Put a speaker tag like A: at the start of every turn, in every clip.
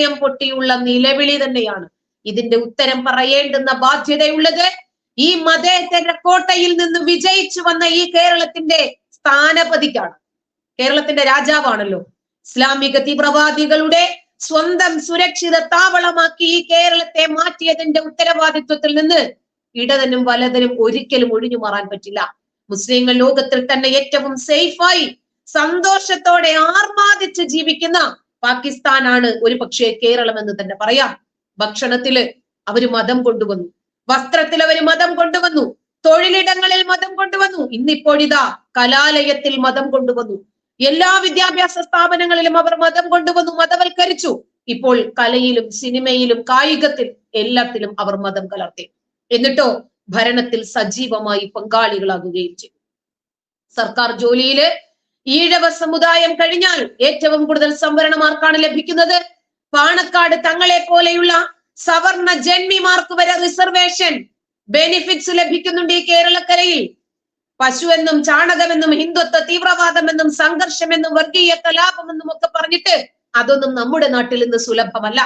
A: ഹൃദയം പൊട്ടിയുള്ള നിലവിളി തന്നെയാണ്. ഇതിന്റെ ഉത്തരം പറയേണ്ടുന്ന ബാധ്യതയുള്ളത് ഈ മതേതര കോട്ടയിൽ നിന്ന് വിജയിച്ചു വന്ന ഈ കേരളത്തിന്റെ സ്ഥാനപതിക്കാണ്. കേരളത്തിന്റെ രാജാവാണല്ലോ. ഇസ്ലാമിക തീവ്രവാദികളുടെ സ്വന്തം സുരക്ഷിത താവളമാക്കി ഈ കേരളത്തെ മാറ്റിയതിന്റെ ഉത്തരവാദിത്വത്തിൽ നിന്ന് ഇടതനും വലതനും ഒരിക്കലും ഒഴിഞ്ഞു മാറാൻ പറ്റില്ല. മുസ്ലിങ്ങൾ ലോകത്തിൽ തന്നെ ഏറ്റവും സേഫായി സന്തോഷത്തോടെ ആർമാദിച്ച് ജീവിക്കുന്ന പാകിസ്ഥാനാണ് ഒരു പക്ഷേ കേരളം എന്ന് തന്നെ പറയാം. ഭക്ഷണത്തിൽ അവർ മതം കൊണ്ടുവന്നു. വസ്ത്രത്തിൽ അവർ മതം കൊണ്ടുവന്നു. തൊഴിലിടങ്ങളിൽ മതം കൊണ്ടുവന്നു. ഇന്നിപ്പോഴിതാ കലാലയത്തിൽ മതം കൊണ്ടുവന്നു. എല്ലാ വിദ്യാഭ്യാസ സ്ഥാപനങ്ങളിലും അവർ മതം കൊണ്ടുവന്നു മതവൽക്കരിച്ചു. ഇപ്പോൾ കലയിലും സിനിമയിലും കായികത്തിൽ എല്ലാത്തിലും അവർ മതം കലർത്തി. എന്നിട്ടോ ഭരണത്തിൽ സജീവമായി പങ്കാളികളാകുകയും ചെയ്തു. സർക്കാർ ജോലിയിൽ ഈഴവ സമുദായം കഴിഞ്ഞാൽ ഏറ്റവും കൂടുതൽ സംവരണമാർക്കാണ് ലഭിക്കുന്നത്? പാണക്കാട് തങ്ങളെ പോലെയുള്ള സവർണ ജന്മിമാർക്ക് വരെ റിസർവേഷൻ ബെനിഫിറ്റ്സ് ലഭിക്കുന്നുണ്ട് ഈ കേരളക്കരയിൽ. പശു എന്നും ചാണകമെന്നും ഹിന്ദുത്വ തീവ്രവാദമെന്നും സംഘർഷമെന്നും വർഗീയ കലാപമെന്നും ഒക്കെ പറഞ്ഞിട്ട് അതൊന്നും നമ്മുടെ നാട്ടിൽ ഇന്ന് സുലഭമല്ല.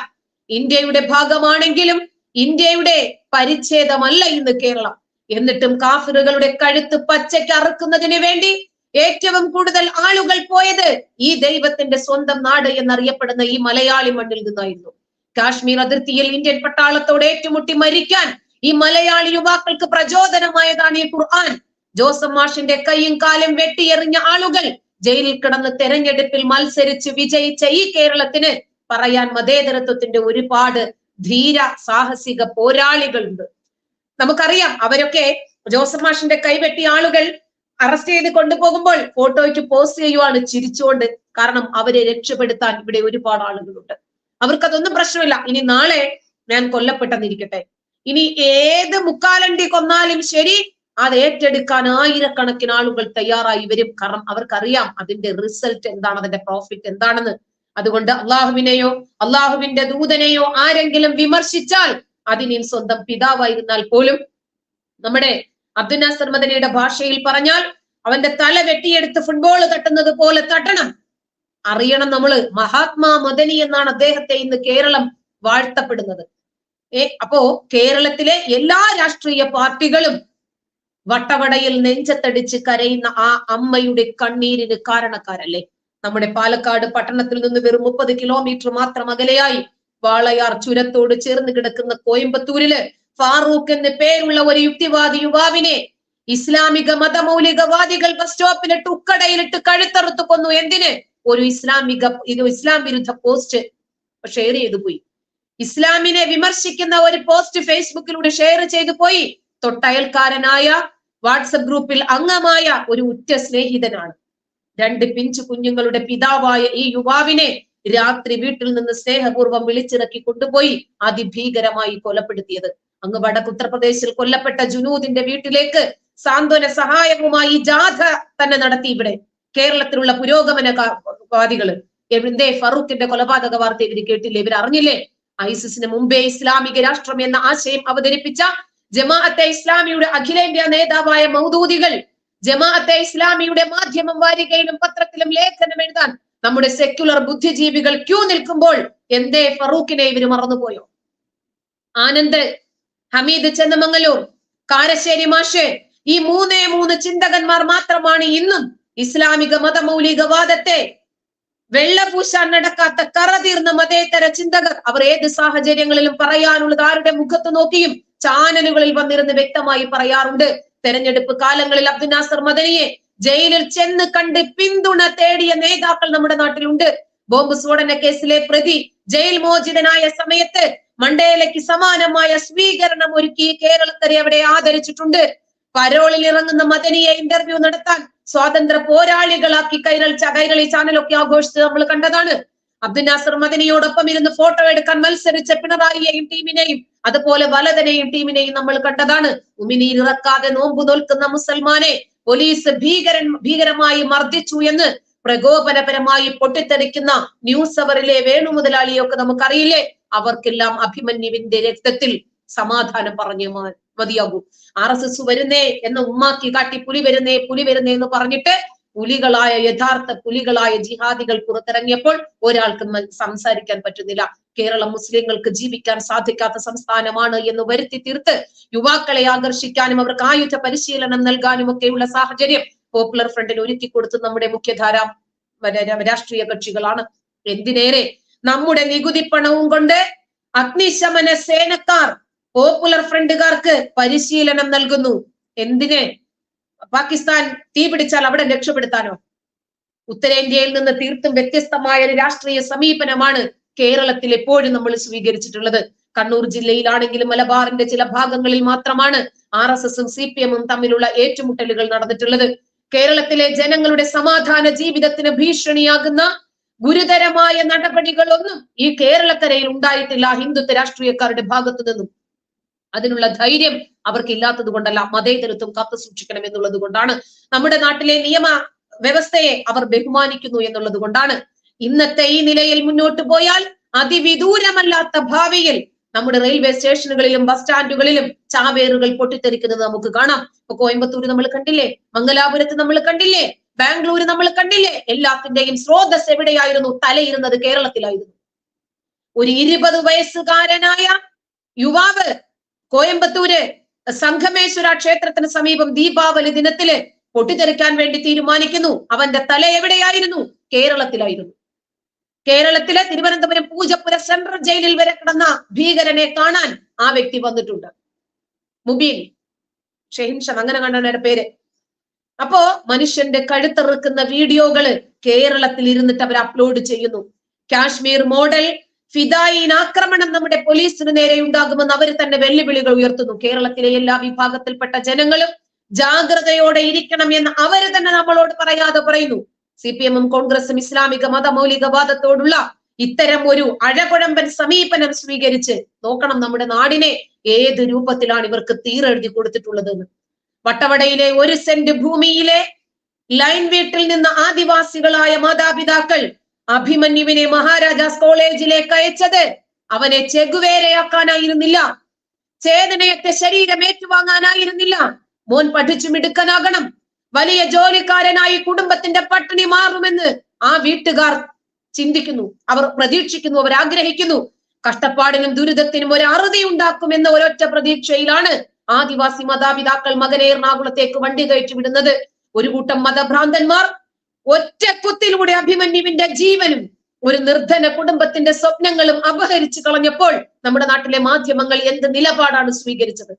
A: ഇന്ത്യയുടെ ഭാഗമാണെങ്കിലും ഇന്ത്യയുടെ പരിച്ഛേദമല്ല ഇന്ന് കേരളം. എന്നിട്ടും കാഫിറുകളുടെ കഴുത്ത് പച്ചയ്ക്ക് അറുക്കുന്നതിന് വേണ്ടി ഏറ്റവും കൂടുതൽ ആളുകൾ പോയത് ഈ ദൈവത്തിന്റെ സ്വന്തം നാട് എന്നറിയപ്പെടുന്ന ഈ മലയാളി മണ്ണിൽ നിന്നായിരുന്നു. കാശ്മീർ അതിർത്തിയിൽ ഇന്ത്യൻ പട്ടാളത്തോട് ഏറ്റുമുട്ടി മരിക്കാൻ ഈ മലയാളി യുവാക്കൾക്ക് പ്രചോദനമായതാണ് ഈ ഖുർആൻ. ജോസഫ് മാഷിന്റെ കൈയും കാലും വെട്ടിയെറിഞ്ഞ ആളുകൾ ജയിലിൽ കിടന്ന് തെരഞ്ഞെടുപ്പിൽ മത്സരിച്ച് വിജയിച്ച ഈ കേരളത്തിന് പറയാൻ മതേതരത്വത്തിന്റെ ഒരുപാട് ധീര സാഹസിക പോരാളികളുണ്ട്. നമുക്കറിയാം അവരൊക്കെ ജോസഫ് മാഷിന്റെ കൈവെട്ടിയ ആളുകൾ അറസ്റ്റ് ചെയ്ത് കൊണ്ടുപോകുമ്പോൾ ഫോട്ടോയ്ക്ക് പോസ്റ്റ് ചെയ്യുവാണ് ചിരിച്ചുകൊണ്ട്. കാരണം അവരെ രക്ഷപ്പെടുത്താൻ ഇവിടെ ഒരുപാട് ആളുകളുണ്ട്. അവർക്കതൊന്നും പ്രശ്നമില്ല. ഇനി നാളെ ഞാൻ കൊല്ലപ്പെട്ടെന്നിരിക്കട്ടെ. ഇനി ഏത് മുക്കാലണ്ടി കൊന്നാലും ശരി അത് ഏറ്റെടുക്കാൻ ആയിരക്കണക്കിന് ആളുകൾ തയ്യാറായി വരും. കാരണം അവർക്കറിയാം അതിന്റെ റിസൾട്ട് എന്താണ് അതിന്റെ പ്രോഫിറ്റ് എന്താണെന്ന്. അതുകൊണ്ട് അള്ളാഹുവിനെയോ അള്ളാഹുവിന്റെ ദൂതനെയോ ആരെങ്കിലും വിമർശിച്ചാൽ അതിനി സ്വന്തം പിതാവായിരുന്നാൽ പോലും നമ്മുടെ അബ്ദുൽ നാസർ മദനിയുടെ ഭാഷയിൽ പറഞ്ഞാൽ അവന്റെ തല വെട്ടിയെടുത്ത് ഫുട്ബോൾ തട്ടുന്നത് പോലെ തട്ടണം. അറിയണം നമ്മൾ മഹാത്മാ മദനി എന്നാണ് അദ്ദേഹത്തെ ഇന്ന് കേരളം വാഴ്ത്തപ്പെടുന്നത്. ഏ അപ്പോ കേരളത്തിലെ എല്ലാ രാഷ്ട്രീയ പാർട്ടികളും വട്ടവടയിൽ നെഞ്ചത്തടിച്ച് കരയുന്ന ആ അമ്മയുടെ കണ്ണീരിന് കാരണക്കാരല്ലേ? നമ്മുടെ പാലക്കാട് പട്ടണത്തിൽ നിന്ന് വെറും മുപ്പത് കിലോമീറ്റർ മാത്രം അകലെയായി വാളയാർ ചുരത്തോട് ചേർന്ന് കിടക്കുന്ന കോയമ്പത്തൂരിൽ ഫാറൂഖ് എന്ന് പേരുള്ള ഒരു യുക്തിവാദി യുവാവിനെ ഇസ്ലാമിക മതമൗലികവാദികൾ ബസ് സ്റ്റോപ്പിലിട്ട് ഉക്കടയിലിട്ട് കഴുത്തറുത്ത് കൊന്നു. എന്തിന്? ഒരു ഇസ്ലാമിക ഇത് ഇസ്ലാം വിരുദ്ധ പോസ്റ്റ് ഷെയർ ചെയ്തു പോയി. ഇസ്ലാമിനെ വിമർശിക്കുന്ന ഒരു പോസ്റ്റ് ഫേസ്ബുക്കിലൂടെ ഷെയർ ചെയ്തു പോയി. തൊട്ടയൽക്കാരനായ വാട്സപ്പ് ഗ്രൂപ്പിൽ അംഗമായ ഒരു ഉറ്റ സ്നേഹിതനാണ്. രണ്ട് പിഞ്ചു കുഞ്ഞുങ്ങളുടെ പിതാവായ ഈ യുവാവിനെ രാത്രി വീട്ടിൽ നിന്ന് സ്നേഹപൂർവം വിളിച്ചിറക്കി കൊണ്ടുപോയി. അതിഭീകരമായി കൊലപ്പെടുത്തിയത്. അങ്ങ് വടക്ക് ഉത്തർപ്രദേശിൽ കൊല്ലപ്പെട്ട ജുനൂദിന്റെ വീട്ടിലേക്ക് സാന്ത്വന സഹായവുമായി ജാഥ തന്നെ നടത്തി ഇവിടെ കേരളത്തിലുള്ള പുരോഗമനവാദികൾ എന്തേ ഫറൂഖിന്റെ കൊലപാതക വാർത്ത ഇവർ കേട്ടില്ലേ? ഇവർ അറിഞ്ഞില്ലേ ഐസിസിന് മുമ്പേ ഇസ്ലാമിക രാഷ്ട്രം എന്ന ആശയം അവതരിപ്പിച്ച ജമാഅത്തെ ഇസ്ലാമിയുടെ അഖിലേന്ത്യാ നേതാവായ മൗദൂദികൾ ജമാഅത്തെ ഇസ്ലാമിയുടെ മാധ്യമം വാരികയിലും പത്രത്തിലും ലേഖനം എഴുതാൻ നമ്മുടെ സെക്യുലർ ബുദ്ധിജീവികൾ ക്യൂ നിൽക്കുമ്പോൾ എന്തേ ഫറൂഖിനെ ഇവർ മറന്നുപോയോ? ആനന്ദ് ഹമീദ് ചെന്നമംഗലൂർ കാരശ്ശേരി മാഷെ. ഈ മൂന്നേ മൂന്ന് ചിന്തകന്മാർ മാത്രമാണ് ഇന്നും ഇസ്ലാമിക മതമൗലികവാദത്തെ വെള്ളപൂശാൻ നടക്കാത്ത കറതീർന്ന മതേതര ചിന്തകർ. അവർ ഏത് സാഹചര്യങ്ങളിലും പറയാനുള്ളത് ആരുടെ മുഖത്ത് നോക്കിയും ചാനലുകളിൽ വന്നിരുന്ന് വ്യക്തമായി പറയാറുണ്ട്. തെരഞ്ഞെടുപ്പ് കാലങ്ങളിൽ അബ്ദുൽ നാസർ മദനിയെ ജയിലിൽ ചെന്ന് കണ്ട് പിന്തുണ തേടിയ നേതാക്കൾ നമ്മുടെ നാട്ടിലുണ്ട്. ബോംബ് സ്ഫോടന കേസിലെ പ്രതി ജയിൽ മോചിതനായ സമയത്ത് മണ്ടേലയ്ക്ക് സമാനമായ സ്വീകരണം ഒരുക്കി കേരളക്കരെ അവിടെ ആദരിച്ചിട്ടുണ്ട്. പരോളിൽ ഇറങ്ങുന്ന മദനിയെ ഇന്റർവ്യൂ നടത്താൻ സ്വാതന്ത്ര്യ പോരാളികളാക്കി കൈരൾ കൈരളി ചാനലൊക്കെ ആഘോഷിച്ച് നമ്മൾ കണ്ടതാണ്. അബ്ദുൽ നാസർ മദനിയോടൊപ്പം ഇരുന്ന് ഫോട്ടോ എടുക്കാൻ മത്സരിച്ച പിണറായിയെയും ടീമിനെയും അതുപോലെ വലതനെയും ടീമിനെയും നമ്മൾ കണ്ടതാണ്. ഉമിനീർ ഇറക്കാതെ നോമ്പു നോൽക്കുന്ന മുസൽമാനെ പോലീസ് ഭീകരൻ ഭീകരമായി മർദ്ദിച്ചു എന്ന് പ്രകോപനപരമായി പൊട്ടിത്തെറിക്കുന്ന ന്യൂസ് അവറിലെ വേണു മുതലാളിയൊക്കെ നമുക്കറിയില്ലേ? അവർക്കെല്ലാം അഭിമന്യുവിന്റെ രക്തത്തിൽ സമാധാനം പറഞ്ഞു മതിയാകൂ. ആർ എസ് എസ് വരുന്നേ എന്ന് ഉമ്മാക്കി കാട്ടി പുലി വരുന്നേ പുലി വരുന്നേ എന്ന് പറഞ്ഞിട്ട് പുലികളായ യഥാർത്ഥ പുലികളായ ജിഹാദികൾ പുറത്തിറങ്ങിയപ്പോൾ ഒരാൾക്കും സംസാരിക്കാൻ പറ്റുന്നില്ല. കേരളം മുസ്ലിങ്ങൾക്ക് ജീവിക്കാൻ സാധിക്കാത്ത സംസ്ഥാനമാണ് എന്ന് വരുത്തി തീർത്ത് യുവാക്കളെ ആകർഷിക്കാനും അവർക്ക് ആയുധ പരിശീലനം നൽകാനും ഒക്കെയുള്ള സാഹചര്യം പോപ്പുലർ ഫ്രണ്ടിന് ഒരുക്കി കൊടുത്ത് നമ്മുടെ മുഖ്യധാര രാഷ്ട്രീയ കക്ഷികളാണ്. എന്തിനേറെ? നമ്മുടെ നികുതി പണവും കൊണ്ട് അഗ്നിശമന സേനക്കാർ പോപ്പുലർ ഫ്രണ്ടുകാർക്ക് പരിശീലനം നൽകുന്നു. എന്തിന്? പാകിസ്ഥാൻ തീ പിടിച്ചാൽ അവിടെ രക്ഷപ്പെടുത്താനോ? ഉത്തരേന്ത്യയിൽ നിന്ന് തീർത്തും വ്യത്യസ്തമായ ഒരു രാഷ്ട്രീയ സമീപനമാണ് കേരളത്തിൽ എപ്പോഴും നമ്മൾ സ്വീകരിച്ചിട്ടുള്ളത്. കണ്ണൂർ ജില്ലയിലാണെങ്കിലും മലബാറിന്റെ ചില ഭാഗങ്ങളിൽ മാത്രമാണ് ആർ എസ് എസും സി പി എമ്മും തമ്മിലുള്ള ഏറ്റുമുട്ടലുകൾ നടന്നിട്ടുള്ളത്. കേരളത്തിലെ ജനങ്ങളുടെ സമാധാന ജീവിതത്തിന് ഭീഷണിയാകുന്ന ഗുരുതരമായ നടപടികളൊന്നും ഈ കേരളക്കരയിൽ ഉണ്ടായിട്ടില്ല ഹിന്ദുത്വ രാഷ്ട്രീയക്കാരുടെ ഭാഗത്തു നിന്നും. അതിനുള്ള ധൈര്യം അവർക്ക് ഇല്ലാത്തത് കൊണ്ടല്ല മതേതരത്വം കാത്തു സൂക്ഷിക്കണം എന്നുള്ളത് കൊണ്ടാണ്. നമ്മുടെ നാട്ടിലെ നിയമ വ്യവസ്ഥയെ അവർ ബഹുമാനിക്കുന്നു എന്നുള്ളത് കൊണ്ടാണ്. ഇന്നത്തെ ഈ നിലയിൽ മുന്നോട്ട് പോയാൽ അതിവിദൂരമല്ലാത്ത ഭാവിയിൽ നമ്മുടെ റെയിൽവേ സ്റ്റേഷനുകളിലും ബസ് സ്റ്റാൻഡുകളിലും ചാവേറുകൾ പൊട്ടിത്തെറിക്കുന്നത് നമുക്ക് കാണാം. ഇപ്പൊ കോയമ്പത്തൂര് നമ്മൾ കണ്ടില്ലേ? മംഗലാപുരത്ത് നമ്മൾ കണ്ടില്ലേ? ബാംഗ്ലൂര് നമ്മൾ കണ്ടില്ലേ? എല്ലാത്തിന്റെയും സ്രോതസ് എവിടെയായിരുന്നു? തലയിരുന്നത് കേരളത്തിലായിരുന്നു. ഒരു ഇരുപത് വയസ്സുകാരനായ യുവാവ് കോയമ്പത്തൂര് സംഘമേശ്വര ക്ഷേത്രത്തിന് സമീപം ദീപാവലി ദിനത്തിൽ പൊട്ടിത്തെറിക്കാൻ വേണ്ടി തീരുമാനിക്കുന്നു. അവന്റെ തല എവിടെയായിരുന്നു? കേരളത്തിലായിരുന്നു. കേരളത്തിലെ തിരുവനന്തപുരം പൂജപ്പുര സെൻട്രൽ ജയിലിൽ വരെ കിടന്ന ഭീകരനെ കാണാൻ ആ വ്യക്തി വന്നിട്ടുണ്ട്. മുബീൻ ഷെഹിൻഷൻ അങ്ങനെ കണ്ടവന്റെ പേര്. അപ്പോ മനുഷ്യന്റെ കഴുത്തെറുക്കുന്ന വീഡിയോകൾ കേരളത്തിൽ ഇരുന്നിട്ട് അവർ അപ്ലോഡ് ചെയ്യുന്നു. കാശ്മീർ മോഡൽ ഫിദായിൻ ആക്രമണം നമ്മുടെ പോലീസിന് നേരെ ഉണ്ടാകുമെന്ന് അവർ തന്നെ വെല്ലുവിളികൾ ഉയർത്തുന്നു. കേരളത്തിലെ എല്ലാ വിഭാഗത്തിൽപ്പെട്ട ജനങ്ങളും ജാഗ്രതയോടെ ഇരിക്കണം എന്ന് അവർ തന്നെ നമ്മളോട് പറയാതെ പറയുന്നു. സി പി എമ്മും കോൺഗ്രസും ഇസ്ലാമിക മതമൗലികവാദത്തോടുള്ള ഇത്തരം ഒരു അഴകുഴമ്പൻ സമീപനം സ്വീകരിച്ച് നോക്കണം നമ്മുടെ നാടിനെ ഏത് രൂപത്തിലാണ് ഇവർക്ക് തീരെഴുതി കൊടുത്തിട്ടുള്ളതെന്ന് വട്ടവടയിലെ ഒരു സെന്റ് ഭൂമിയിലെ ലൈൻ വീട്ടിൽ നിന്ന് ആദിവാസികളായ മാതാപിതാക്കൾ അഭിമന്യുവിനെ മഹാരാജാസ് കോളേജിലേക്ക് അയച്ചത് അവനെ ചെകുവേരയാക്കാനായിരുന്നില്ല ചേതനയത്തെ ശരീരം ഏറ്റുവാങ്ങാനായിരുന്നില്ല. മോൻ പഠിച്ചു മിടുക്കനാകണം വലിയ ജോലിക്കാരനായി കുടുംബത്തിന്റെ പട്ടിണി മാറുമെന്ന് ആ വീട്ടുകാർ ചിന്തിക്കുന്നു. അവർ പ്രതീക്ഷിക്കുന്നു അവർ ആഗ്രഹിക്കുന്നു. കഷ്ടപ്പാടിനും ദുരിതത്തിനും ഒരു അറുതി ഉണ്ടാക്കുമെന്ന ഒരൊറ്റ പ്രതീക്ഷയിലാണ് ആദിവാസി മാതാപിതാക്കൾ മകനെ എറണാകുളത്തേക്ക് വണ്ടി കയറ്റി വിടുന്നത്. ഒരു കൂട്ടം മതഭ്രാന്തന്മാർ ഒറ്റ കുത്തിലൂടെ അഭിമന്യുവിന്റെ ജീവനും ഒരു നിർധന കുടുംബത്തിന്റെ സ്വപ്നങ്ങളും അപഹരിച്ചു കളഞ്ഞപ്പോൾ നമ്മുടെ നാട്ടിലെ മാധ്യമങ്ങൾ എന്ത് നിലപാടാണ് സ്വീകരിച്ചത്?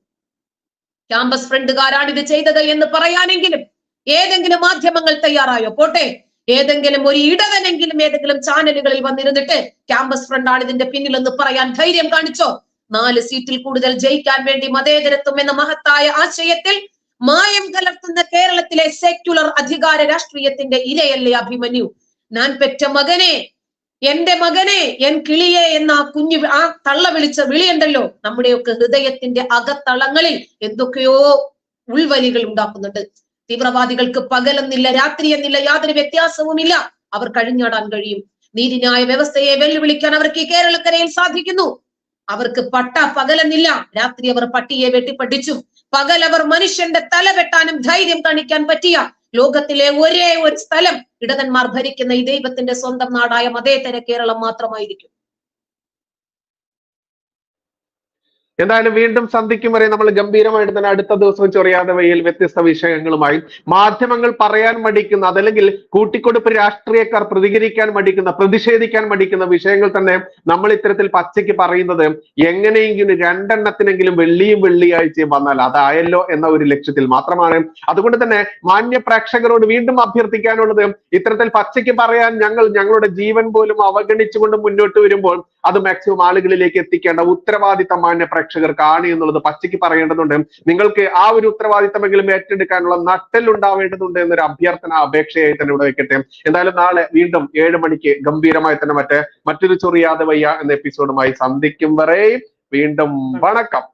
A: ക്യാമ്പസ് ഫ്രണ്ടുകാരാണ് ഇത് ചെയ്തത് എന്ന് പറയാനെങ്കിലും ഏതെങ്കിലും മാധ്യമങ്ങൾ തയ്യാറായോ? പോട്ടെ. ഏതെങ്കിലും ഒരു ഇടവനെങ്കിലും ഏതെങ്കിലും ചാനലുകളിൽ വന്നിരുന്നിട്ട് ക്യാമ്പസ് ഫ്രണ്ടാണ് ഇതിന്റെ പിന്നിൽ എന്ന് പറയാൻ ധൈര്യം കാണിച്ചോ? നാല് സീറ്റിൽ കൂടുതൽ ജയിക്കാൻ വേണ്ടി മതേതരത്വം എന്ന മഹത്തായ ആശയത്തിൽ മായം കലർത്തുന്ന കേരളത്തിലെ സെക്യുലർ അധികാര രാഷ്ട്രീയത്തിന്റെ ഇലയല്ലേ അഭിമന്യു? ഞാൻ പെറ്റ മകനെ എന്റെ മകനെ എൻ കിളിയെ എന്ന ആ കുഞ്ഞു ആ തള്ള വിളിച്ച വിളിയുണ്ടല്ലോ. നമ്മുടെയൊക്കെ ഹൃദയത്തിന്റെ അകത്തളങ്ങളിൽ എന്തൊക്കെയോ ഉൾവലികൾ ഉണ്ടാക്കുന്നുണ്ട്. തീവ്രവാദികൾക്ക് പകലെന്നില്ല രാത്രി എന്നില്ല യാതൊരു വ്യത്യാസവുമില്ല. അവർ കഴിഞ്ഞാടാൻ കഴിയും. നീതിന്യായ വ്യവസ്ഥയെ വെല്ലുവിളിക്കാൻ അവർക്ക് ഈ കേരളക്കരയിൽ സാധിക്കുന്നു. അവർക്ക് പട്ട പകലെന്നില്ല. രാത്രി അവർ പട്ടിയെ വെട്ടിപ്പട്ടിച്ചു പകൽ അവർ മനുഷ്യന്റെ തല വെട്ടാനും ധൈര്യം കാണിക്കാൻ പറ്റിയ ലോകത്തിലെ ഒരേ ഒരു സ്ഥലം ഇടതന്മാർ ഭരിക്കുന്ന ഈ ദൈവത്തിന്റെ സ്വന്തം നാടായ മതേതര കേരളം മാത്രമായിരിക്കും.
B: എന്തായാലും വീണ്ടും സന്ധിക്കും വരെ നമ്മൾ ഗംഭീരമായിട്ട് തന്നെ അടുത്ത ദിവസം ചൊറിയാതെ വയ്യിൽ വ്യത്യസ്ത വിഷയങ്ങളുമായി മാധ്യമങ്ങൾ പറയാൻ മടിക്കുന്ന അതല്ലെങ്കിൽ കൂട്ടിക്കൊടുപ്പ് രാഷ്ട്രീയക്കാർ പ്രതികരിക്കാൻ മടിക്കുന്ന പ്രതിഷേധിക്കാൻ മടിക്കുന്ന വിഷയങ്ങൾ തന്നെ നമ്മൾ ഇത്തരത്തിൽ പച്ചയ്ക്ക് പറയുന്നത് എങ്ങനെയെങ്കിലും രണ്ടെണ്ണത്തിനെങ്കിലും വെള്ളിയും വെള്ളിയാഴ്ചയും വന്നാൽ അതായല്ലോ എന്ന ഒരു ലക്ഷ്യത്തിൽ മാത്രമാണ്. അതുകൊണ്ട് തന്നെ മാന്യ പ്രേക്ഷകരോട് വീണ്ടും അഭ്യർത്ഥിക്കാനുള്ളത് ഇത്തരത്തിൽ പച്ചയ്ക്ക് പറയാൻ ഞങ്ങൾ ഞങ്ങളുടെ ജീവൻ പോലും അവഗണിച്ചുകൊണ്ട് മുന്നോട്ട് വരുമ്പോൾ അത് മാക്സിമം ആളുകളിലേക്ക് എത്തിക്കേണ്ട ഉത്തരവാദിത്തം മാന്യ പ്രേക്ഷകർക്കാണ് എന്നുള്ളത് പച്ചയ്ക്ക് പറയേണ്ടതുണ്ട്. നിങ്ങൾക്ക് ആ ഒരു ഉത്തരവാദിത്തമെങ്കിലും ഏറ്റെടുക്കാനുള്ള നട്ടൽ ഉണ്ടാവേണ്ടതുണ്ട് എന്നൊരു അഭ്യർത്ഥന അപേക്ഷയായി തന്നെ ഇവിടെ വെക്കട്ടെ. എന്തായാലും നാളെ വീണ്ടും ഏഴ് മണിക്ക് ഗംഭീരമായി തന്നെ മറ്റേ മറ്റൊരു ചൊറിയാതെ വയ്യ എന്ന എപ്പിസോഡുമായി സന്ധിക്കും വരെ. വീണ്ടും വണക്കം.